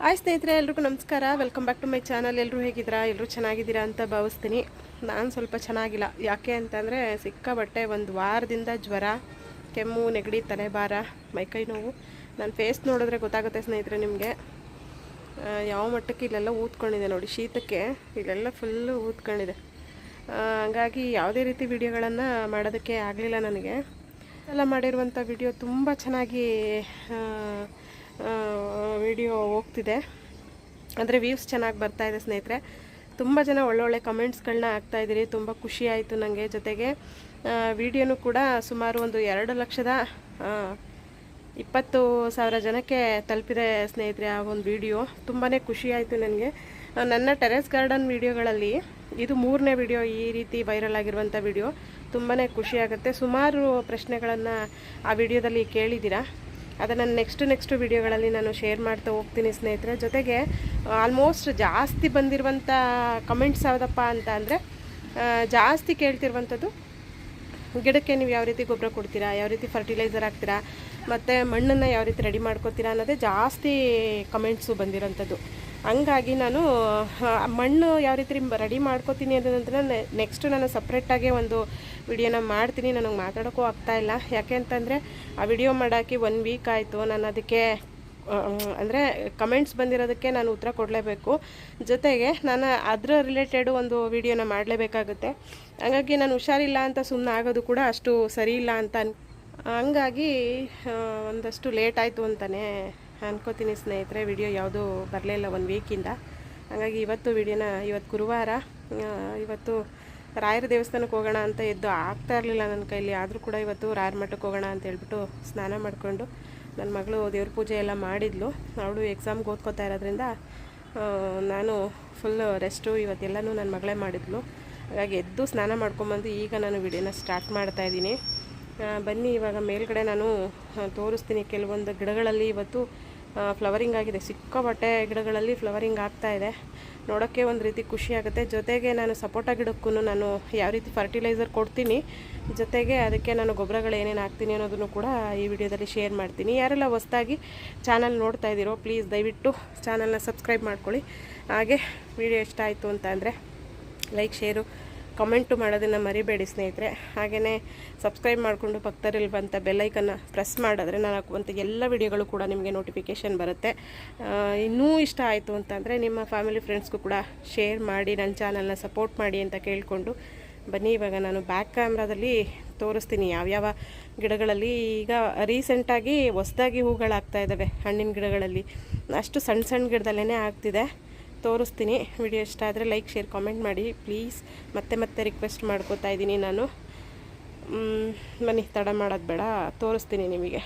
Hi ಸ್ನೇಹಿತರೆ, ಎಲ್ರಿಗೂ ನಮಸ್ಕಾರ. Welcome back to my channel ಎಲ್ಲರೂ ಹೇಗಿದ್ದೀರಾ? ಎಲ್ಲರೂ ಚೆನ್ನಾಗಿದ್ದೀರಾ ಅಂತ ಭಾವಿಸ್ತೀನಿ. ನಾನು ಸ್ವಲ್ಪ ಚೆನ್ನಾಗಿಲ್ಲ. ಯಾಕೆ ಅಂತಂದರೆ ಸಿಕ್ಕಾಬಟ್ಟೆ ಒಂದು ವಾರದಿಂದ ಜ್ವರ, ಕೆಮ್ಮು, ನೆಗಡಿ, ತಲೆಭಾರ ಮೈಕೈ ನೋವು. ನಾನು ಫೇಸ್ ನೋಡಿದ್ರೆ ಗೊತ್ತಾಗುತ್ತೆ ಸ್ನೇಹಿತರೆ ನಿಮಗೆ. ಯಾವ ಮಟ್ಟಕ್ಕೆ ಇಲ್ಲೆಲ್ಲ ಊದ್ಕೊಂಡಿದೆ ನೋಡಿ, ಶೀತಕ್ಕೆ ಇಲ್ಲೆಲ್ಲ ಫುಲ್ಲು ಊದ್ಕೊಂಡಿದೆ. ಹಂಗಾಗಿ ಯಾವುದೇ ರೀತಿ ವಿಡಿಯೋಗಳನ್ನು ಮಾಡೋದಕ್ಕೆ ಆಗಲಿಲ್ಲ ನನಗೆ. ಎಲ್ಲ ಮಾಡಿರುವಂಥ ವಿಡಿಯೋ ತುಂಬ ಚೆನ್ನಾಗಿ ವಿಡಿಯೋ ಹೋಗ್ತಿದೆ. ಅಂದರೆ ವ್ಯೂಸ್ ಚೆನ್ನಾಗಿ ಬರ್ತಾ ಇದೆ ಸ್ನೇಹಿತರೆ. ತುಂಬ ಜನ ಒಳ್ಳೊಳ್ಳೆ ಕಮೆಂಟ್ಸ್ಗಳನ್ನ ಹಾಕ್ತಾಯಿದ್ದೀರಿ ತುಂಬ ಖುಷಿ ಆಯಿತು ನನಗೆ ಜೊತೆಗೆ. ವಿಡಿಯೋನು ಕೂಡ ಸುಮಾರು ಒಂದು ಎರಡು ಲಕ್ಷದ ಇಪ್ಪತ್ತು ಸಾವಿರ ಜನಕ್ಕೆ ತಲುಪಿದೆ ಸ್ನೇಹಿತರೆ ಆ ಒಂದು ವಿಡಿಯೋ ತುಂಬಾ ಖುಷಿ ಆಯಿತು ನನಗೆ ನನ್ನ ಟೆರೆಸ್ ಗಾರ್ಡನ್ ವಿಡಿಯೋಗಳಲ್ಲಿ ಇದು ಮೂರನೇ ವಿಡಿಯೋ ಈ ರೀತಿ ವೈರಲ್ ಆಗಿರುವಂಥ ವಿಡಿಯೋ ತುಂಬಾ ಖುಷಿಯಾಗುತ್ತೆ ಸುಮಾರು ಪ್ರಶ್ನೆಗಳನ್ನು ಆ ವಿಡಿಯೋದಲ್ಲಿ ಕೇಳಿದ್ದೀರಾ? ಅದನ್ನು ನೆಕ್ಸ್ಟ್ ನೆಕ್ಸ್ಟ್ ವಿಡಿಯೋಗಳಲ್ಲಿ ನಾನು ಶೇರ್ ಮಾಡ್ತಾ ಹೋಗ್ತೀನಿ ಸ್ನೇಹಿತರೆ. ಜೊತೆಗೆ ಆಲ್ಮೋಸ್ಟ್ ಜಾಸ್ತಿ ಬಂದಿರುವಂಥ ಕಮೆಂಟ್ಸ್ ಯಾವುದಪ್ಪ ಅಂತ ಅಂದರೆ ಜಾಸ್ತಿ ಕೇಳ್ತಿರುವಂಥದ್ದು, ಗಿಡಕ್ಕೆ ನೀವು ಯಾವ ರೀತಿ ಗೊಬ್ಬರ ಕೊಡ್ತೀರಾ, ಯಾವ ರೀತಿ ಫರ್ಟಿಲೈಸರ್ ಹಾಕ್ತೀರಾ, ಮತ್ತು ಮಣ್ಣನ್ನು ಯಾವ ರೀತಿ ರೆಡಿ ಮಾಡ್ಕೋತೀರಾ ಅನ್ನೋದೇ ಜಾಸ್ತಿ ಕಮೆಂಟ್ಸು ಬಂದಿರೋಂಥದ್ದು ಹಂಗಾಗಿ ನಾನು ಮಣ್ಣು ಯಾವ ರೀತಿ ರೆಡಿ ಮಾಡ್ಕೋತೀನಿ ಅನ್ನೋದನ್ನ ನೆಕ್ಸ್ಟ್ ನಾನು ಸಪ್ರೇಟಾಗೆ ಒಂದು ವಿಡಿಯೋನ ಮಾಡ್ತೀನಿ. ನನಗೆ ಮಾತಾಡೋಕ್ಕೂ ಆಗ್ತಾ ಇಲ್ಲ. ಯಾಕೆ ಅಂತಂದರೆ, ಆ ವಿಡಿಯೋ ಮಾಡೋಕ್ಕೆ ಒನ್ ವೀಕ್ ಆಯಿತು. ನಾನು ಅದಕ್ಕೆ ಅಂದರೆ ಕಮೆಂಟ್ಸ್ ಬಂದಿರೋದಕ್ಕೆ ನಾನು ಉತ್ತರ ಕೊಡಲೇಬೇಕು. ಜೊತೆಗೆ ನಾನು ಅದರ ರಿಲೇಟೆಡ್ ಒಂದು ವಿಡಿಯೋನ ಮಾಡಲೇಬೇಕಾಗುತ್ತೆ. ಹಾಗಾಗಿ ನಾನು ಹುಷಾರಿಲ್ಲ ಅಂತ ಸುಮ್ಮನೆ ಆಗೋದು ಕೂಡ ಅಷ್ಟು ಸರಿ ಇಲ್ಲ ಅಂತ ಹಂಗಾಗಿ ಒಂದಷ್ಟು ಲೇಟ್ ಆಯಿತು ಅಂತಲೇ ಅನ್ಕೋತೀನಿ ಸ್ನೇಹಿತರೆ ವಿಡಿಯೋ ಯಾವುದೂ ಬರಲಿಲ್ಲ ಒಂದು ವೀಕಿಂದ ಹಾಗಾಗಿ ಇವತ್ತು ವಿಡಿಯೋನ ಇವತ್ತು ಗುರುವಾರ ಇವತ್ತು ರಾಯರ ದೇವಸ್ಥಾನಕ್ಕೆ ಹೋಗೋಣ ಅಂತ ಎದ್ದು ಆಗ್ತಾ ಇರಲಿಲ್ಲ ನನ್ನ ಕೈಲಿ. ಆದರೂ ಕೂಡ ಇವತ್ತು ರಾಯರ ಮಠಕ್ಕೆ ಹೋಗೋಣ ಅಂತ ಹೇಳ್ಬಿಟ್ಟು ಸ್ನಾನ ಮಾಡಿಕೊಂಡು ನನ್ನ ಮಗಳು ದೇವ್ರ ಪೂಜೆ ಎಲ್ಲ ಮಾಡಿದ್ಲು. ಅವಳು ಎಕ್ಸಾಮ್ಗೆ ಓದ್ಕೋತಾ ಇರೋದ್ರಿಂದ ನಾನು ಫುಲ್ ರೆಸ್ಟು ಇವತ್ತೆಲ್ಲನೂ ನನ್ನ ಮಗಳೇ ಮಾಡಿದ್ಲು. ಹಾಗಾಗಿ ಎದ್ದು ಸ್ನಾನ ಮಾಡ್ಕೊಂಬಂದು ಈಗ ನಾನು ವಿಡಿಯೋನ ಸ್ಟಾರ್ಟ್ ಮಾಡ್ತಾ ಇದ್ದೀನಿ. ಆ, ಬನ್ನಿ, ಇವಾಗ ಮೇಲ್ಗಡೆ ನಾನು ತೋರಿಸ್ತೀನಿ ಕೆಲವೊಂದು ಗಿಡಗಳಲ್ಲಿ. ಇವತ್ತು ಫ್ಲವರಿಂಗ್ ಆಗಿದೆ. ಸಿಕ್ಕಾಪಟ್ಟೆ ಗಿಡಗಳಲ್ಲಿ ಫ್ಲವರಿಂಗ್ ಆಗ್ತಾ ಇದೆ. ನೋಡೋಕ್ಕೆ ಒಂದು ರೀತಿ ಖುಷಿ ಆಗುತ್ತೆ. ಜೊತೆಗೆ ನಾನು ಸಪೋಟ ಗಿಡಕ್ಕೂ ನಾನು ಯಾವ ರೀತಿ ಫರ್ಟಿಲೈಸರ್ ಕೊಡ್ತೀನಿ, ಜೊತೆಗೆ ಅದಕ್ಕೆ ನಾನು ಗೊಬ್ಬರಗಳು ಏನೇನು ಹಾಕ್ತೀನಿ ಅನ್ನೋದನ್ನು ಕೂಡ ಈ ವಿಡಿಯೋದಲ್ಲಿ ಶೇರ್ ಮಾಡ್ತೀನಿ. ಯಾರೆಲ್ಲ ಹೊಸ್ದಾಗಿ ಚಾನಲ್ ನೋಡ್ತಾ ಇದ್ದೀರೋ ಪ್ಲೀಸ್ ದಯವಿಟ್ಟು ಚಾನಲ್ನ ಸಬ್ಸ್ಕ್ರೈಬ್ ಮಾಡ್ಕೊಳ್ಳಿ. ಹಾಗೆ ವಿಡಿಯೋ ಇಷ್ಟ ಆಯಿತು ಅಂತ ಅಂದರೆ ಲೈಕ್ ಶೇರು ಕಮೆಂಟು ಮಾಡೋದನ್ನು ಮರಿಬೇಡಿ ಸ್ನೇಹಿತರೆ. ಹಾಗೆಯೇ ಸಬ್ಸ್ಕ್ರೈಬ್ ಮಾಡಿಕೊಂಡು ಪಕ್ಕದಲ್ಲಿರುವಂಥ ಬೆಲ್ಲೈಕನ್ನು ಪ್ರೆಸ್ ಮಾಡಿದ್ರೆ ನಾನು ಹಾಕುವಂಥ ಎಲ್ಲ ವಿಡಿಯೋಗಳು ಕೂಡ ನಿಮಗೆ ನೋಟಿಫಿಕೇಷನ್ ಬರುತ್ತೆ. ಇನ್ನೂ ಇಷ್ಟ ಆಯಿತು ಅಂತಂದರೆ ನಿಮ್ಮ ಫ್ಯಾಮಿಲಿ ಫ್ರೆಂಡ್ಸ್ಗೂ ಕೂಡ ಶೇರ್ ಮಾಡಿ ನನ್ನ ಚಾನಲ್ನ ಸಪೋರ್ಟ್ ಮಾಡಿ ಅಂತ ಕೇಳಿಕೊಂಡು ಬನ್ನಿ. ಇವಾಗ ನಾನು ಬ್ಯಾಕ್ ಕ್ಯಾಮ್ರಾದಲ್ಲಿ ತೋರಿಸ್ತೀನಿ ಯಾವ್ಯಾವ ಗಿಡಗಳಲ್ಲಿ ಈಗ ರೀಸೆಂಟಾಗಿ ಹೊಸ್ದಾಗಿ ಹೂಗಳಾಗ್ತಾ ಇದ್ದಾವೆ ಹಣ್ಣಿನ ಗಿಡಗಳಲ್ಲಿ. ಅಷ್ಟು ಸಣ್ಣ ಸಣ್ಣ ಗಿಡದಲ್ಲೇ ಆಗ್ತಿದೆ. ತೋರಿಸ್ತೀನಿ. ವಿಡಿಯೋ ಇಷ್ಟ ಆದರೆ ಲೈಕ್, ಶೇರ್, ಕಾಮೆಂಟ್ ಮಾಡಿ ಪ್ಲೀಸ್. ಮತ್ತೆ ಮತ್ತೆ ರಿಕ್ವೆಸ್ಟ್ ಮಾಡ್ಕೋತಾ ಇದ್ದೀನಿ ನಾನು. ಬನ್ನಿ, ತಡ ಮಾಡೋದು ಬೇಡ. ತೋರಿಸ್ತೀನಿ ನಿಮಗೆ.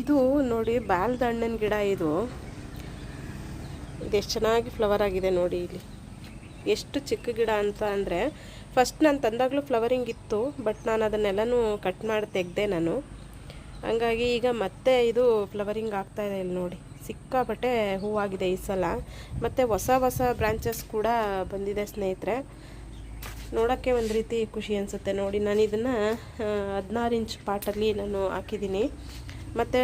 ಇದು ನೋಡಿ, ಬಾಲ್ದಣ್ಣನ ಗಿಡ ಇದು. ಇದೆಷ್ಟು ಚೆನ್ನಾಗಿ ಫ್ಲವರ್ ಆಗಿದೆ ನೋಡಿ ಇಲ್ಲಿ. ಎಷ್ಟು ಚಿಕ್ಕ ಗಿಡ ಅಂತ ಅಂದರೆ ಫಸ್ಟ್ ನಾನು ತಂದಾಗಲೂ ಫ್ಲವರಿಂಗ್ ಇತ್ತು ಬಟ್ ನಾನು ಅದನ್ನೆಲ್ಲನೂ ಕಟ್ ಮಾಡಿ ತೆಗೆದೆ ನಾನು. ಹಂಗಾಗಿ ಈಗ ಮತ್ತೆ ಇದು ಫ್ಲವರಿಂಗ್ ಆಗ್ತಾಯಿದೆ ಇಲ್ಲಿ ನೋಡಿ. ಸಿಕ್ಕಾಪಟ್ಟೆ ಹೂವಾಗಿದೆ ಈ ಸಲ. ಮತ್ತು ಹೊಸ ಹೊಸ ಬ್ರಾಂಚಸ್ ಕೂಡ ಬಂದಿದೆ ಸ್ನೇಹಿತರೆ. ನೋಡೋಕ್ಕೆ ಒಂದು ರೀತಿ ಖುಷಿ ಅನಿಸುತ್ತೆ. ನೋಡಿ, ನಾನು ಇದನ್ನು ಹದಿನಾರು ಇಂಚ್ ಪಾಟಲ್ಲಿ ನಾನು ಹಾಕಿದ್ದೀನಿ. ಮತ್ತು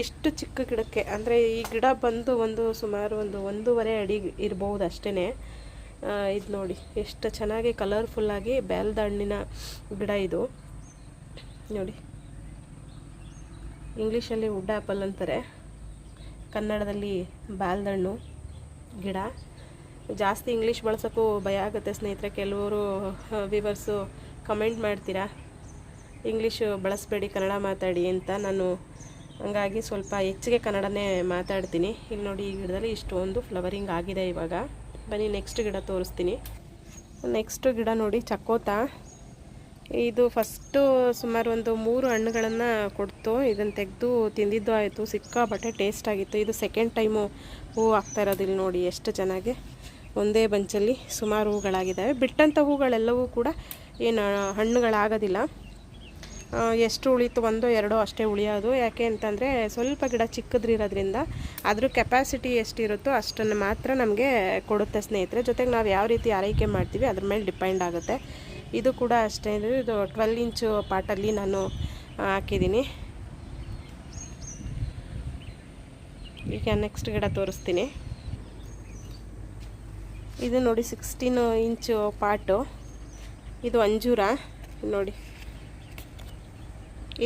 ಇಷ್ಟು ಚಿಕ್ಕ ಗಿಡಕ್ಕೆ, ಅಂದರೆ ಈ ಗಿಡ ಬಂದು ಒಂದು ಸುಮಾರು ಒಂದು ಒಂದೂವರೆ ಅಡಿ ಇರಬಹುದು ಅಷ್ಟೇ ಇದು ನೋಡಿ, ಎಷ್ಟು ಚೆನ್ನಾಗಿ ಕಲರ್ಫುಲ್ಲಾಗಿ ಬ್ಯಾಲ್ದ ಹಣ್ಣಿನ ಗಿಡ ಇದು. ನೋಡಿ ಇಂಗ್ಲೀಷಲ್ಲಿ ವುಡ್ ಆ್ಯಪಲ್ ಅಂತಾರೆ. ಕನ್ನಡದಲ್ಲಿ ಬಾಲ್ದಣ್ಣು ಗಿಡ. ಜಾಸ್ತಿ ಇಂಗ್ಲೀಷ್ ಬಳಸೋಕ್ಕೂ ಭಯ ಆಗುತ್ತೆ ಸ್ನೇಹಿತರೆ, ಕೆಲವರು ವಿವರ್ಸು ಕಮೆಂಟ್ ಮಾಡ್ತೀರಾ? ಇಂಗ್ಲೀಷು ಬಳಸಬೇಡಿ, ಕನ್ನಡ ಮಾತಾಡಿ ಅಂತ ನಾನು ಹಂಗಾಗಿ ಸ್ವಲ್ಪ ಹೆಚ್ಚಿಗೆ ಕನ್ನಡನೇ ಮಾತಾಡ್ತೀನಿ. ಇಲ್ಲಿ ನೋಡಿ ಈ ಗಿಡದಲ್ಲಿ ಇಷ್ಟೊಂದು ಫ್ಲವರಿಂಗ್ ಆಗಿದೆ ಇವಾಗ. ಬನ್ನಿ ನೆಕ್ಸ್ಟ್ ಗಿಡ ತೋರಿಸ್ತೀನಿ. ನೆಕ್ಸ್ಟ್ ಗಿಡ ನೋಡಿ ಚಕೋತ ಇದು ಫಸ್ಟು ಸುಮಾರು ಒಂದು ಮೂರು ಹಣ್ಣುಗಳನ್ನು ಕೊಡ್ತು. ಇದನ್ನು ತೆಗೆದು ತಿಂದಿದ್ದು ಆಯಿತು. ಸಿಕ್ಕಾಪಟ್ಟೆ ಟೇಸ್ಟ್ ಆಗಿತ್ತು. ಇದು ಸೆಕೆಂಡ್ ಟೈಮು ಹೂವು ಆಗ್ತಾ ಇರೋದಿಲ್ಲ ನೋಡಿ ಎಷ್ಟು ಚೆನ್ನಾಗಿ. ಒಂದೇ ಬಂಚಲ್ಲಿ ಸುಮಾರು ಹೂಗಳಾಗಿದ್ದಾವೆ ಬಿಟ್ಟಂಥ ಹೂಗಳೆಲ್ಲವೂ ಕೂಡ ಏನು ಹಣ್ಣುಗಳಾಗೋದಿಲ್ಲ. ಎಷ್ಟು ಉಳಿತು ಒಂದೋ ಎರಡೋ ಅಷ್ಟೇ ಉಳಿಯೋದು. ಯಾಕೆ ಅಂತಂದರೆ ಸ್ವಲ್ಪ ಗಿಡ ಚಿಕ್ಕದ್ರಿರೋದ್ರಿಂದ ಅದ್ರ ಕೆಪಾಸಿಟಿ ಎಷ್ಟಿರುತ್ತೋ ಅಷ್ಟನ್ನು ಮಾತ್ರ ನಮಗೆ ಕೊಡುತ್ತೆ ಸ್ನೇಹಿತರೆ. ಜೊತೆಗೆ ನಾವು ಯಾವ ರೀತಿ ಆರೈಕೆ ಮಾಡ್ತೀವಿ ಅದ್ರ ಮೇಲೆ ಡಿಪೆಂಡ್ ಆಗುತ್ತೆ. ಇದು ಕೂಡ ಅಷ್ಟೇ, ಇದು ಟ್ವೆಲ್ ಇಂಚು ಪಾಟಲ್ಲಿ ನಾನು ಹಾಕಿದ್ದೀನಿ. ಈಗ ನೆಕ್ಸ್ಟ್ ಗಿಡ ತೋರಿಸ್ತೀನಿ. ಇದು ನೋಡಿ ಸಿಕ್ಸ್ಟೀನು ಇಂಚು ಪಾಟು. ಇದು ಅಂಜೂರ ನೋಡಿ.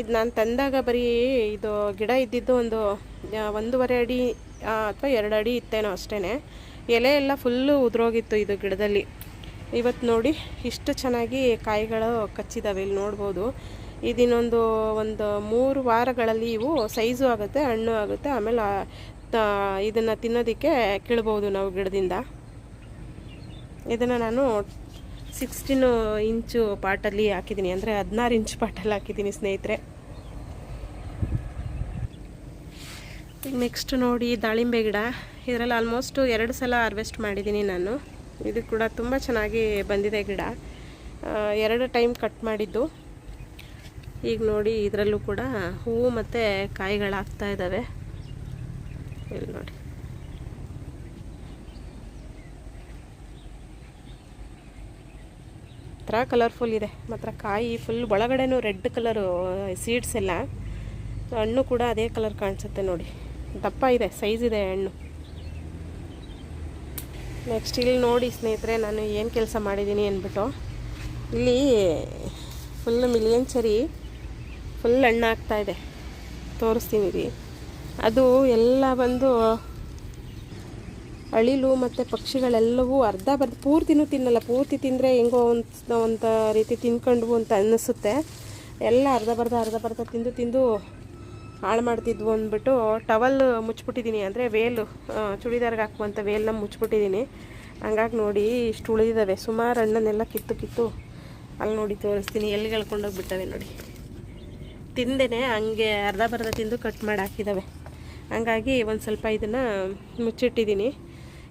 ಇದು ನಾನು ತಂದಾಗ ಬರೀ ಇದು ಗಿಡ ಇದ್ದಿದ್ದು ಒಂದು ಒಂದೂವರೆ ಅಡಿ ಅಥವಾ ಎರಡು ಅಡಿ ಇತ್ತೇನೋ ಅಷ್ಟೇ ಎಲೆ ಎಲ್ಲ ಫುಲ್ಲು ಉದುರೋಗಿತ್ತು ಇದು ಗಿಡದಲ್ಲಿ. ಇವತ್ತು ನೋಡಿ ಇಷ್ಟು ಚೆನ್ನಾಗಿ ಕಾಯಿಗಳು ಕಚ್ಚಿದಾವೆ, ಇಲ್ಲಿ ನೋಡ್ಬೋದು. ಇದಿನ್ನೊಂದು ಒಂದು ಮೂರು ವಾರಗಳಲ್ಲಿ ಇವು ಸೈಜು ಆಗುತ್ತೆ, ಹಣ್ಣು ಆಗುತ್ತೆ. ಆಮೇಲೆ ಇದನ್ನು ತಿನ್ನೋದಕ್ಕೆ ಕೀಳ್ಬೋದು ನಾವು ಗಿಡದಿಂದ. ಇದನ್ನು ನಾನು ಸಿಕ್ಸ್ಟೀನು ಇಂಚು ಪಾಟಲ್ಲಿ ಹಾಕಿದ್ದೀನಿ. ಅಂದರೆ ಹದಿನಾರು ಇಂಚು ಪಾಟಲ್ಲಿ ಹಾಕಿದ್ದೀನಿ ಸ್ನೇಹಿತರೆ. ನೆಕ್ಸ್ಟ್ ನೋಡಿ ದಾಳಿಂಬೆ ಗಿಡ. ಇದರಲ್ಲಿ ಆಲ್ಮೋಸ್ಟು ಎರಡು ಸಲ ಹಾರ್ವೆಸ್ಟ್ ಮಾಡಿದ್ದೀನಿ ನಾನು. ಇದು ಕೂಡ ತುಂಬ ಚೆನ್ನಾಗಿ ಬಂದಿದೆ ಗಿಡ. ಎರಡು ಟೈಮ್ ಕಟ್ ಮಾಡಿದ್ದು. ಈಗ ನೋಡಿ ಇದರಲ್ಲೂ ಕೂಡ ಹೂವು ಮತ್ತು ಕಾಯಿಗಳಾಗ್ತಾ ಇದ್ದಾವೆ ಇಲ್ಲಿ ನೋಡಿ. ಥರ ಕಲರ್ಫುಲ್ ಇದೆ. ಮಾತ್ರ ಕಾಯಿ ಫುಲ್ ಒಳಗಡೆನೂ ರೆಡ್ ಕಲರು ಸೀಡ್ಸ್ ಎಲ್ಲ. ಹಣ್ಣು ಕೂಡ ಅದೇ ಕಲರ್ ಕಾಣಿಸುತ್ತೆ ನೋಡಿ. ದಪ್ಪ ಇದೆ ಸೈಜ್ ಇದೆ ಹಣ್ಣು. ನೆಕ್ಸ್ಟ್ ಇಲ್ಲಿ ನೋಡಿ ಸ್ನೇಹಿತರೆ, ನಾನು ಏನು ಕೆಲಸ ಮಾಡಿದ್ದೀನಿ ಅಂದ್ಬಿಟ್ಟು. ಇಲ್ಲಿ ಫುಲ್ ಮಿಲಿಯನ್ ಸರಿ ಫುಲ್ ಹಣ್ಣು ಇದೆ. ತೋರಿಸ್ತೀನಿ ರೀ. ಅದು ಎಲ್ಲ ಬಂದು ಅಳಿಲು ಮತ್ತು ಪಕ್ಷಿಗಳೆಲ್ಲವೂ ಅರ್ಧ ಬರ್ಧ ಪೂರ್ತಿನೂ ತಿನ್ನಲ್ಲ, ಪೂರ್ತಿ ತಿಂದರೆ ಹೆಂಗೋ ಒಂದು ರೀತಿ ತಿನ್ಕೊಂಡ್ವು ಅಂತ ಅನ್ನಿಸುತ್ತೆ ಎಲ್ಲ ಅರ್ಧ ಬರ್ಧ ಅರ್ಧ ಬರ್ಧ ತಿಂದು ತಿಂದು ಹಾಳು ಮಾಡ್ತಿದ್ವು ಅಂದ್ಬಿಟ್ಟು ಟವಲ್ ಮುಚ್ಚಿಬಿಟ್ಟಿದ್ದೀನಿ. ಅಂದರೆ ವೇಲು ಚೂಡಿದಾರ್ಗೆ ಹಾಕುವಂಥ ವೇಲ್ನ ಮುಚ್ಚಿಬಿಟ್ಟಿದ್ದೀನಿ. ಹಂಗಾಗಿ ನೋಡಿ ಇಷ್ಟು ಉಳಿದಿದ್ದಾವೆ ಸುಮಾರು ಹಣ್ಣನ್ನೆಲ್ಲ ಕಿತ್ತು ಕಿತ್ತು ಅಲ್ಲಿ ನೋಡಿ ತೋರಿಸ್ತೀನಿ. ಎಲ್ಲಿ ಎಳ್ಕೊಂಡೋಗ್ಬಿಟ್ಟವೆ ನೋಡಿ. ತಿಂದೇನೆ ಹಂಗೆ ಅರ್ಧ ಬರ್ಧ ತಿಂದು ಕಟ್ ಮಾಡಿ ಹಾಕಿದ್ದಾವೆ ಹಂಗಾಗಿ ಒಂದು ಸ್ವಲ್ಪ ಇದನ್ನು ಮುಚ್ಚಿಟ್ಟಿದ್ದೀನಿ.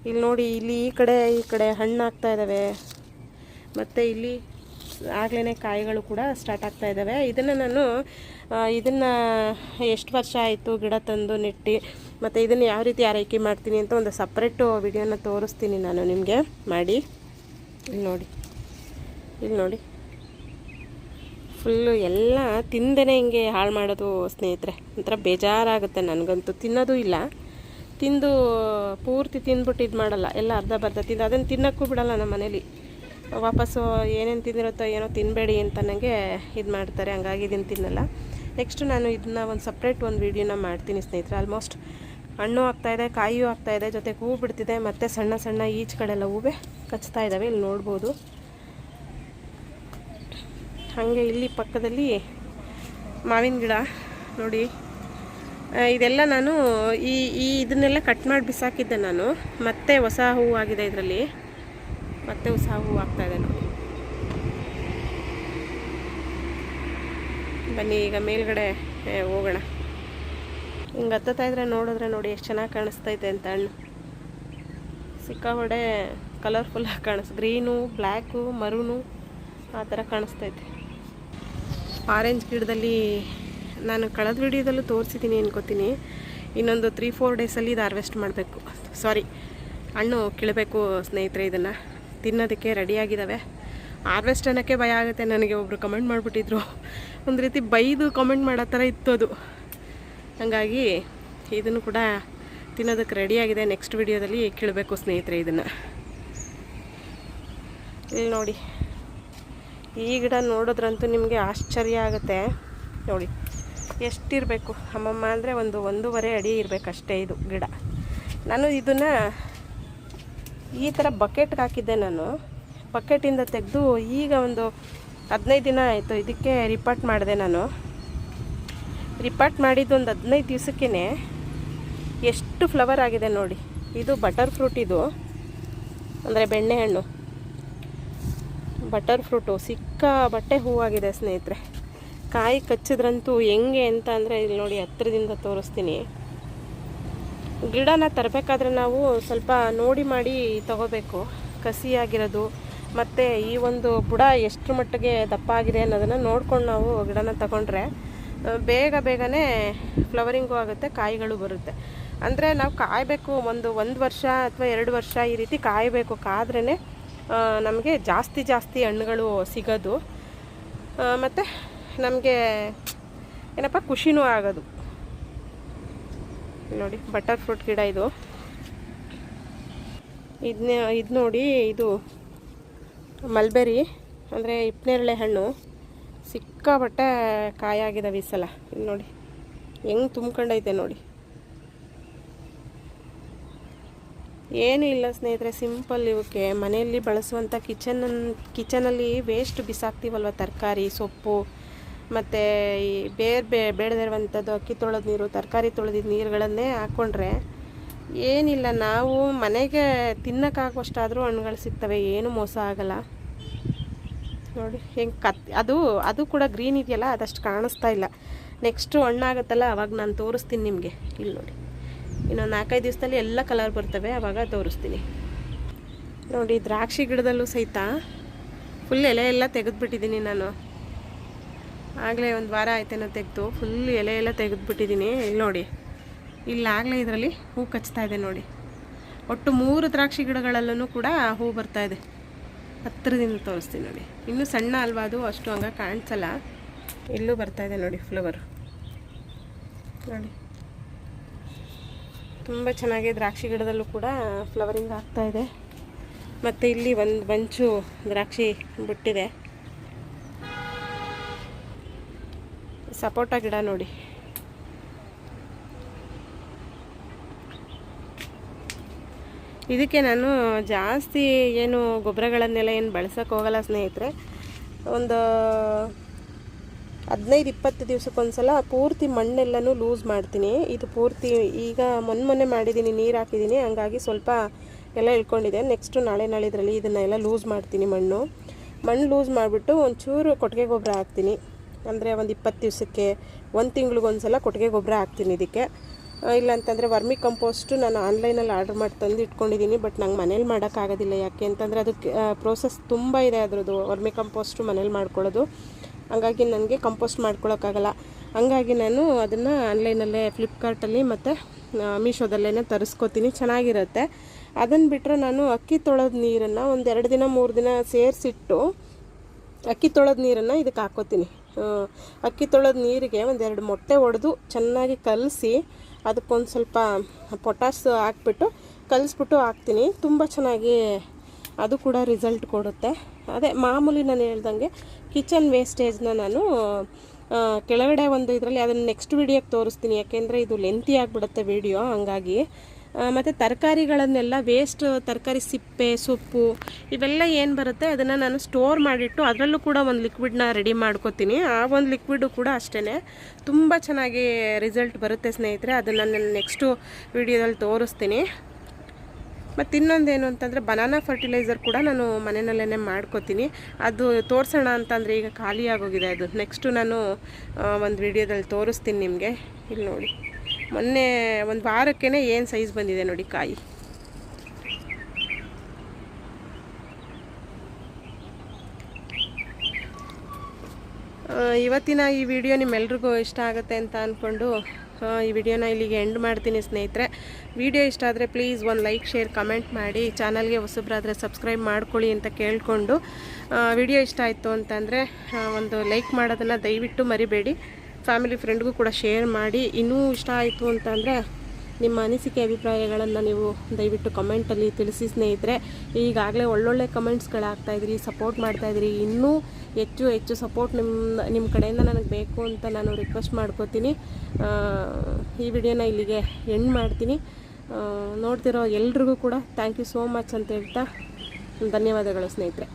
ಇಲ್ಲಿ ನೋಡಿ, ಇಲ್ಲಿ ಈ ಕಡೆ ಈ ಕಡೆ ಹಣ್ಣು ಆಗ್ತಾ ಇದ್ದಾವೆ ಮತ್ತು ಇಲ್ಲಿ ಆಗಲೇ ಕಾಯಿಗಳು ಕೂಡ ಸ್ಟಾರ್ಟ್ ಆಗ್ತಾ ಇದ್ದಾವೆ ಇದನ್ನು ನಾನು ಇದನ್ನು ಎಷ್ಟು ವರ್ಷ ಆಯಿತು ಗಿಡ ತಂದು ನೆಟ್ಟು, ಮತ್ತು ಇದನ್ನು ಯಾವ ರೀತಿ ಆರೈಕೆ ಮಾಡ್ತೀನಿ ಅಂತ ಒಂದು ಸಪ್ರೇಟು ವಿಡಿಯೋನ ತೋರಿಸ್ತೀನಿ ನಾನು ನಿಮಗೆ. ಮಾಡಿ. ಇಲ್ಲಿ ನೋಡಿ. ಇಲ್ಲಿ ನೋಡಿ. ಫುಲ್ಲು ಎಲ್ಲ ತಿಂದೇ ಹಿಂಗೆ ಹಾಳು ಮಾಡೋದು ಸ್ನೇಹಿತರೆ. ಒಂಥರ ಬೇಜಾರಾಗುತ್ತೆ ನನಗಂತೂ. ತಿನ್ನೋದು ಇಲ್ಲ. ತಿಂದು ಪೂರ್ತಿ ತಿಂದ್ಬಿಟ್ಟು ಇದು ಮಾಡಲ್ಲ. ಎಲ್ಲ ಅರ್ಧ ಬರ್ಧ ತಿಂದು, ಅದನ್ನು ತಿನ್ನೋಕ್ಕೂ ಬಿಡಲ್ಲ ನಮ್ಮ ಮನೇಲಿ ವಾಪಸ್ಸು ಏನೇನು ತಿಂದಿರುತ್ತೋ ಏನೋ ತಿನ್ನಬೇಡಿ ಅಂತ ನನಗೆ ಇದು ಮಾಡ್ತಾರೆ, ಹಂಗಾಗಿ ಇದನ್ನು ತಿನ್ನಲ್ಲ. ನೆಕ್ಸ್ಟ್ ನಾನು ಇದನ್ನ ಒಂದು ಸಪ್ರೇಟ್ ಒಂದು ವೀಡಿಯೋನ ಮಾಡ್ತೀನಿ ಸ್ನೇಹಿತರೆ. ಆಲ್ಮೋಸ್ಟ್ ಹಣ್ಣು ಆಗ್ತಾಯಿದೆ ಕಾಯಿಯೂ ಆಗ್ತಾಯಿದೆ ಜೊತೆ ಹೂವು ಬಿಡ್ತಿದೆ, ಮತ್ತು ಸಣ್ಣ ಸಣ್ಣ ಈಚ್ ಕಡೆಲ್ಲ ಹೂವೇ ಕಚ್ತಾ ಇದ್ದಾವೆ ಇಲ್ಲಿ ನೋಡ್ಬೋದು. ಹಾಗೆ ಇಲ್ಲಿ ಪಕ್ಕದಲ್ಲಿ ಮಾವಿನ ಗಿಡ, ನೋಡಿ. ಇದೆಲ್ಲ ನಾನು ಈ ಈ ಇದನ್ನೆಲ್ಲ ಕಟ್ ಮಾಡಿ ಬಿಸಾಕಿದ್ದೆ ನಾನು, ಮತ್ತೆ ಹೊಸ ಹೂವು ಆಗಿದೆ ಇದರಲ್ಲಿ. ಮತ್ತೆ ಹೊಸ ಹೂವು ಆಗ್ತಾ ಇದೆ ನೋಡಿ. ಬನ್ನಿ, ಈಗ ಮೇಲ್ಗಡೆ ಹೋಗೋಣ. ಹಿಂಗೆ ಹತ್ತುತ್ತಾ ಇದ್ರೆ ನೋಡಿದ್ರೆ ನೋಡಿ ಎಷ್ಟು ಚೆನ್ನಾಗಿ ಕಾಣಿಸ್ತಾ ಇದೆ ಅಂತ ಹಣ್ಣು. ಹೊಡೆ ಕಲರ್ಫುಲ್ಲಾಗಿ ಕಾಣಿಸ್, ಗ್ರೀನು, ಬ್ಲ್ಯಾಕು, ಮರೂನು ಆ ಥರ ಕಾಣಿಸ್ತೈತೆ ಆರೆಂಜ್ ಗಿಡದಲ್ಲಿ ನಾನು ಕಳೆದ ವಿಡಿಯೋದಲ್ಲೂ ತೋರಿಸಿದ್ದೀನಿ ಅನ್ಕೋತೀನಿ ಇನ್ನೊಂದು ತ್ರೀ ಫೋರ್ ಡೇಸಲ್ಲಿ ಇದು ಹಾರ್ವೆಸ್ಟ್ ಮಾಡಬೇಕು. ಸಾರಿ ಹಣ್ಣು ಕೀಳಬೇಕು ಸ್ನೇಹಿತರೆ ಇದನ್ನು. ತಿನ್ನೋದಕ್ಕೆ ರೆಡಿಯಾಗಿದ್ದಾವೆ. ಹಾರ್ವೆಸ್ಟ್ ಅನ್ನೋಕ್ಕೆ ಭಯ ಆಗುತ್ತೆ. ನನಗೆ ಒಬ್ಬರು ಕಮೆಂಟ್ ಮಾಡಿಬಿಟ್ಟಿದ್ರು. ಒಂದು ರೀತಿ ಬೈದು ಕಮೆಂಟ್ ಮಾಡೋ ಥರ ಇತ್ತು ಅದು. ಹಾಗಾಗಿ ಇದನ್ನು ಕೂಡ ತಿನ್ನೋದಕ್ಕೆ ರೆಡಿಯಾಗಿದೆ. ನೆಕ್ಸ್ಟ್ ವಿಡಿಯೋದಲ್ಲಿ ಕೇಳಬೇಕು ಸ್ನೇಹಿತರೆ ಇದನ್ನು. ಇಲ್ಲಿ ನೋಡಿ. ಈ ಗಿಡ ನೋಡಿದ್ರಂತೂ ನಿಮಗೆ ಆಶ್ಚರ್ಯ ಆಗುತ್ತೆ. ನೋಡಿ. ಎಷ್ಟಿರಬೇಕು? ಅಮ್ಮಮ್ಮ ಅಂದರೆ ಒಂದು ಒಂದೂವರೆ ಅಡಿ ಇರಬೇಕಷ್ಟೇ ಇದು ಗಿಡ. ನಾನು ಇದನ್ನು ಈ ಥರ ಬಕೆಟ್ಗೆ ಹಾಕಿದ್ದೆ ನಾನು. ಬಕೆಟಿಂದ ತೆಗೆದು ಈಗ ಒಂದು ಹದಿನೈದು ದಿನ ಆಯಿತು ಇದಕ್ಕೆ ರಿಪಾರ್ಟ್ ಮಾಡಿದೆ ನಾನು. ರಿಪಾರ್ಟ್ ಮಾಡಿದ್ದು ಒಂದು ಹದಿನೈದು ದಿವಸಕ್ಕೇ ಎಷ್ಟು ಫ್ಲವರ್ ಆಗಿದೆ ನೋಡಿ. ಇದು ಬಟರ್ ಫ್ರೂಟ್ ಇದು. ಅಂದರೆ ಬೆಣ್ಣೆಹಣ್ಣು ಬಟರ್ ಫ್ರೂಟು ಸಿಕ್ಕ ಬಟ್ಟೆ ಹೂವಾಗಿದೆ ಸ್ನೇಹಿತರೆ. ಕಾಯಿ ಕಚ್ಚಿದ್ರಂತೂ ಹೆಂಗೆ ಅಂತ ಅಂದರೆ ಇಲ್ಲಿ ನೋಡಿ ಹತ್ತಿರದಿಂದ ತೋರಿಸ್ತೀನಿ. ಗಿಡನ ತರಬೇಕಾದ್ರೆ ನಾವು ಸ್ವಲ್ಪ ನೋಡಿ ಮಾಡಿ ತಗೋಬೇಕು. ಕಸಿಯಾಗಿರೋದು ಮತ್ತು ಈ ಒಂದು ಬುಡ ಎಷ್ಟು ಮಟ್ಟಿಗೆ ದಪ್ಪ ಆಗಿದೆ ಅನ್ನೋದನ್ನು ನೋಡ್ಕೊಂಡು ನಾವು ಗಿಡನ ತಗೊಂಡ್ರೆ ಬೇಗ ಬೇಗನೆ ಫ್ಲವರಿಂಗು ಆಗುತ್ತೆ, ಕಾಯಿಗಳು ಬರುತ್ತೆ. ಅಂದರೆ ನಾವು ಕಾಯಬೇಕು, ಒಂದು ಒಂದು ವರ್ಷ ಅಥವಾ ಎರಡು ವರ್ಷ ಈ ರೀತಿ ಕಾಯಬೇಕು. ಕಾದ್ರೇ ನಮಗೆ ಜಾಸ್ತಿ ಜಾಸ್ತಿ ಹಣ್ಣುಗಳು ಸಿಗೋದು. ಮತ್ತು ನಮಗೆ ಏನಪ್ಪ, ಖುಷಿನೂ ಆಗೋದು. ನೋಡಿ ಬಟರ್ ಫ್ರೂಟ್ ಗಿಡ ಇದು. ಇದನ್ನ ಇದು ನೋಡಿ, ಇದು ಮಲ್ಬೆರಿ ಅಂದರೆ ಇಪ್ಪನೇರಳೆ ಹಣ್ಣು. ಸಿಕ್ಕಾಬಟ್ಟೆ ಕಾಯಾಗಿದ್ದಾವೆ ಈ ಸಲ. ಇಲ್ಲಿ ನೋಡಿ, ಹೆಂಗೆ ತುಂಬ್ಕೊಂಡೈತೆ ನೋಡಿ. ಏನೂ ಇಲ್ಲ ಸ್ನೇಹಿತರೆ ಸಿಂಪಲ್ ಇವಕ್ಕೆ. ಮನೆಯಲ್ಲಿ ಬಳಸುವಂಥ ಕಿಚನ್ ಕಿಚನಲ್ಲಿ ವೇಸ್ಟ್ ಬಿಸಾಕ್ತೀವಲ್ವ ತರಕಾರಿ, ಸೊಪ್ಪು? ಮತ್ತು ಈ ಬೇರೆ ಬೇ ಬೇಡದಿರುವಂಥದ್ದು ಅಕ್ಕಿ ತೊಳೆದ ನೀರು, ತರಕಾರಿ ತೊಳೆದಿದ್ದ ನೀರುಗಳನ್ನೇ ಹಾಕ್ಕೊಂಡ್ರೆ ಏನಿಲ್ಲ, ನಾವು ಮನೆಗೆ ತಿನ್ನೋಕ್ಕಾಗುವಷ್ಟಾದರೂ ಹಣ್ಣುಗಳು ಸಿಗ್ತವೆ, ಏನು ಮೋಸ ಆಗಲ್ಲ. ನೋಡಿ, ಹೆಂಗೆ ಕತ್, ಅದು ಅದು ಕೂಡ ಗ್ರೀನ್ ಇದೆಯಲ್ಲ, ಅದಷ್ಟು ಕಾಣಿಸ್ತಾ ಇಲ್ಲ. ನೆಕ್ಸ್ಟು ಹಣ್ಣಾಗುತ್ತಲ್ಲ, ಅವಾಗ ನಾನು ತೋರಿಸ್ತೀನಿ ನಿಮಗೆ. ಇಲ್ಲಿ ನೋಡಿ. ಇನ್ನೊಂದು ನಾಲ್ಕೈದು ದಿವಸದಲ್ಲಿ ಎಲ್ಲ ಕಲರ್ ಬರ್ತವೆ, ಅವಾಗ ತೋರಿಸ್ತೀನಿ. ನೋಡಿ, ದ್ರಾಕ್ಷಿ ಗಿಡದಲ್ಲೂ ಸಹಿತ ಫುಲ್ ಎಲೆ ಎಲ್ಲ ತೆಗೆದುಬಿಟ್ಟಿದ್ದೀನಿ ನಾನು. ಆಗಲೇ ಒಂದು ವಾರ ಆಯ್ತೇನೋ ತೆಗೆದು ಫುಲ್ ಎಲೆ ಎಲ್ಲ ತೆಗೆದುಬಿಟ್ಟಿದ್ದೀನಿ ಇಲ್ಲಿ ನೋಡಿ ಇಲ್ಲಾಗಲೇ ಇದರಲ್ಲಿ ಹೂ ಕಚ್ತಾ ಇದೆ ನೋಡಿ. ಒಟ್ಟು ಮೂರು ದ್ರಾಕ್ಷಿ ಗಿಡಗಳಲ್ಲೂ ಕೂಡ ಹೂ ಬರ್ತಾ ಇದೆ. ಹತ್ತಿರದಿಂದ ತೋರಿಸ್ತೀನಿ ನೋಡಿ. ಇನ್ನೂ ಸಣ್ಣ ಅಲ್ವಾ ಅದು? ಅಷ್ಟು ಹಂಗೆ ಕಾಣಿಸಲ್ಲ. ಇಲ್ಲೂ ಬರ್ತಾ ಇದೆ ನೋಡಿ ಫ್ಲವರು ನೋಡಿ. ತುಂಬ ಚೆನ್ನಾಗಿ ದ್ರಾಕ್ಷಿ ಗಿಡದಲ್ಲೂ ಕೂಡ ಫ್ಲವರಿಂಗ್ ಆಗ್ತಾ ಇದೆ. ಮತ್ತು ಇಲ್ಲಿ ಒಂದು ಬಂಚು ದ್ರಾಕ್ಷಿ ಬಿಟ್ಟಿದೆ. ಸಪೋಟ ಗಿಡ ನೋಡಿ. ಇದಕ್ಕೆ ನಾನು ಜಾಸ್ತಿ ಏನು ಗೊಬ್ಬರಗಳನ್ನೆಲ್ಲ ಏನು ಬಳಸೋಕೆ ಹೋಗಲ್ಲ ಸ್ನೇಹಿತರೆ. ಒಂದು ಹದಿನೈದು ಇಪ್ಪತ್ತು ದಿವ್ಸಕ್ಕೊಂದ್ಸಲ ಪೂರ್ತಿ ಮಣ್ಣೆಲ್ಲನೂ ಲೂಸ್ ಮಾಡ್ತೀನಿ. ಇದು ಪೂರ್ತಿ ಈಗ ಮೊನ್ನೆ ಮೊನ್ನೆ ಮಾಡಿದ್ದೀನಿ, ನೀರು ಹಾಕಿದ್ದೀನಿ. ಹಂಗಾಗಿ ಸ್ವಲ್ಪ ಎಲ್ಲ ಇಳ್ಕೊಂಡಿದೆ. ನೆಕ್ಸ್ಟು ನಾಳೆ ನಾಳಿದ್ರಲ್ಲಿ ಇದನ್ನೆಲ್ಲ ಲೂಸ್ ಮಾಡ್ತೀನಿ ಮಣ್ಣು. ಮಣ್ಣು ಲೂಸ್ ಮಾಡಿಬಿಟ್ಟು ಒಂಚೂರು ಕೊಟ್ಟಿಗೆ ಗೊಬ್ಬರ ಹಾಕ್ತೀನಿ. ಅಂದರೆ ಒಂದು ಇಪ್ಪತ್ತು ದಿವಸಕ್ಕೆ, ಒಂದು ತಿಂಗ್ಳಿಗೊಂದ್ಸಲ ಕೊಟ್ಟಿಗೆ ಗೊಬ್ಬರ ಹಾಕ್ತೀನಿ ಇದಕ್ಕೆ. ಇಲ್ಲ ಅಂತಂದರೆ ವರ್ಮಿ ಕಂಪೋಸ್ಟು ನಾನು ಆನ್ಲೈನಲ್ಲಿ ಆರ್ಡ್ರ್ ಮಾಡಿ ತಂದು ಇಟ್ಕೊಂಡಿದ್ದೀನಿ, ಬಟ್ ನಂಗೆ ಮನೇಲಿ ಮಾಡೋಕ್ಕಾಗೋದಿಲ್ಲ ಯಾಕೆ ಅಂತಂದರೆ ಅದಕ್ಕೆ ಪ್ರೋಸೆಸ್ ತುಂಬ ಇದೆ ಅದರದ್ದು, ವರ್ಮಿ ಕಂಪೋಸ್ಟು ಮನೇಲಿ ಮಾಡ್ಕೊಳ್ಳೋದು. ಹಂಗಾಗಿ ನನಗೆ ಕಂಪೋಸ್ಟ್ ಮಾಡ್ಕೊಳ್ಳೋಕ್ಕಾಗಲ್ಲ ಹಂಗಾಗಿ ನಾನು ಅದನ್ನು ಆನ್ಲೈನಲ್ಲೇ ಫ್ಲಿಪ್ಕಾರ್ಟಲ್ಲಿ ಮತ್ತು ಮೀಶೋದಲ್ಲೇ ತರಿಸ್ಕೊತೀನಿ, ಚೆನ್ನಾಗಿರುತ್ತೆ. ಅದನ್ನು ಬಿಟ್ಟರೆ ನಾನು ಅಕ್ಕಿ ತೊಳೆದ ನೀರನ್ನು ಒಂದು ದಿನ, ಮೂರು ದಿನ ಸೇರಿಸಿಟ್ಟು ಅಕ್ಕಿ ತೊಳೆದ ನೀರನ್ನು ಇದಕ್ಕೆ ಹಾಕ್ಕೋತೀನಿ. ಅಕ್ಕಿ ತೊಳೆದ ನೀರಿಗೆ ಒಂದೆರಡು ಮೊಟ್ಟೆ ಒಡೆದು ಚೆನ್ನಾಗಿ ಕಲಸಿ ಅದಕ್ಕೊಂದು ಸ್ವಲ್ಪ ಪೊಟ್ಯಾಸ್ ಹಾಕ್ಬಿಟ್ಟು ಕಲಿಸ್ಬಿಟ್ಟು ಹಾಕ್ತೀನಿ. ತುಂಬ ಚೆನ್ನಾಗಿ ಅದು ಕೂಡ ರಿಸಲ್ಟ್ ಕೊಡುತ್ತೆ. ಅದೇ ಮಾಮೂಲಿ ನಾನು ಹೇಳ್ದಂಗೆ ಕಿಚನ್ ವೇಸ್ಟೇಜ್ನ ನಾನು ಕೆಳಗಡೆ ಒಂದು ಇದರಲ್ಲಿ ಅದನ್ನು ನೆಕ್ಸ್ಟ್ ವೀಡಿಯೋಗೆ ತೋರಿಸ್ತೀನಿ. ಯಾಕೆಂದರೆ ಇದು ಲೆಂತಿ ಆಗಿಬಿಡುತ್ತೆ ವೀಡಿಯೋ ಹಂಗಾಗಿ. ಮತ್ತು ತರಕಾರಿಗಳನ್ನೆಲ್ಲ ವೇಸ್ಟ್ ತರಕಾರಿ ಸಿಪ್ಪೆ, ಸೊಪ್ಪು ಇವೆಲ್ಲ ಏನು ಬರುತ್ತೆ ಅದನ್ನು ನಾನು ಸ್ಟೋರ್ ಮಾಡಿಟ್ಟು ಅದರಲ್ಲೂ ಕೂಡ ಒಂದು ಲಿಕ್ವಿಡ್ನ ರೆಡಿ ಮಾಡ್ಕೋತೀನಿ. ಆ ಒಂದು ಲಿಕ್ವಿಡು ಕೂಡ ಅಷ್ಟೇ ತುಂಬ ಚೆನ್ನಾಗಿ ರಿಸಲ್ಟ್ ಬರುತ್ತೆ ಸ್ನೇಹಿತರೆ. ಅದನ್ನು ನಾನು ನೆಕ್ಸ್ಟು ವಿಡಿಯೋದಲ್ಲಿ ತೋರಿಸ್ತೀನಿ. ಮತ್ತು ಇನ್ನೊಂದೇನು ಅಂತಂದರೆ ಬನಾನಾ ಫರ್ಟಿಲೈಸರ್ ಕೂಡ ನಾನು ಮನೆಯಲ್ಲೇ ಮಾಡ್ಕೋತೀನಿ. ಅದು ತೋರಿಸೋಣ ಅಂತಂದರೆ ಈಗ ಖಾಲಿ ಆಗೋಗಿದೆ ಅದು. ನೆಕ್ಸ್ಟು ನಾನು ಒಂದು ವಿಡಿಯೋದಲ್ಲಿ ತೋರಿಸ್ತೀನಿ ನಿಮಗೆ. ಇಲ್ಲಿ ನೋಡಿ ಮೊನ್ನೆ ಒಂದು ವಾರಕ್ಕೇ ಏನು ಸೈಜ್ ಬಂದಿದೆ ನೋಡಿ ಕಾಯಿ. ಇವತ್ತಿನ ಈ ವಿಡಿಯೋ ನಿಮ್ಮೆಲ್ರಿಗೂ ಇಷ್ಟ ಆಗುತ್ತೆ ಅಂತ ಅಂದ್ಕೊಂಡು ಈ ವಿಡಿಯೋನ ಇಲ್ಲಿಗೆ ಎಂಡ್ ಮಾಡ್ತೀನಿ ಸ್ನೇಹಿತರೆ. ವಿಡಿಯೋ ಇಷ್ಟ ಆದರೆ ಪ್ಲೀಸ್ ಒಂದು ಲೈಕ್ ಶೇರ್ ಕಮೆಂಟ್ ಮಾಡಿ ಚಾನಲ್ಗೆ ಹೊಸಬ್ರಾದರೆ ಸಬ್ಸ್ಕ್ರೈಬ್ ಮಾಡ್ಕೊಳ್ಳಿ ಅಂತ ಕೇಳಿಕೊಂಡು ವಿಡಿಯೋ ಇಷ್ಟ ಆಯಿತು ಅಂತಂದರೆ ಒಂದು ಲೈಕ್ ಮಾಡೋದನ್ನು ದಯವಿಟ್ಟು ಮರಿಬೇಡಿ. ಫ್ಯಾಮಿಲಿ ಫ್ರೆಂಡ್ಗೂ ಕೂಡ ಶೇರ್ ಮಾಡಿ, ಇನ್ನೂ ಇಷ್ಟ ಆಯಿತು ಅಂತಂದರೆ ನಿಮ್ಮ ಅನಿಸಿಕೆ ಅಭಿಪ್ರಾಯಗಳನ್ನು ನೀವು ದಯವಿಟ್ಟು ಕಮೆಂಟಲ್ಲಿ ತಿಳಿಸಿ ಸ್ನೇಹಿತರೆ. ಈಗಾಗಲೇ ಒಳ್ಳೊಳ್ಳೆ ಕಮೆಂಟ್ಸ್ಗಳಾಗ್ತಾಯಿದ್ರಿ ಸಪೋರ್ಟ್ ಮಾಡ್ತಾಯಿದ್ರಿ ಇನ್ನೂ ಹೆಚ್ಚು ಹೆಚ್ಚು ಸಪೋರ್ಟ್ ನಿಮ್ಮ ನಿಮ್ಮ ಕಡೆಯಿಂದ ನನಗೆ ಬೇಕು ಅಂತ ನಾನು ರಿಕ್ವೆಸ್ಟ್ ಮಾಡ್ಕೋತೀನಿ. ಈ ವಿಡಿಯೋನ ಇಲ್ಲಿಗೆ ಎಂಡ್ ಮಾಡ್ತೀನಿ. ನೋಡ್ತಿರೋ ಎಲ್ರಿಗೂ ಕೂಡ ಥ್ಯಾಂಕ್ ಯು ಸೋ ಮಚ್ ಅಂತ ಹೇಳ್ತಾ ಧನ್ಯವಾದಗಳು ಸ್ನೇಹಿತರೆ.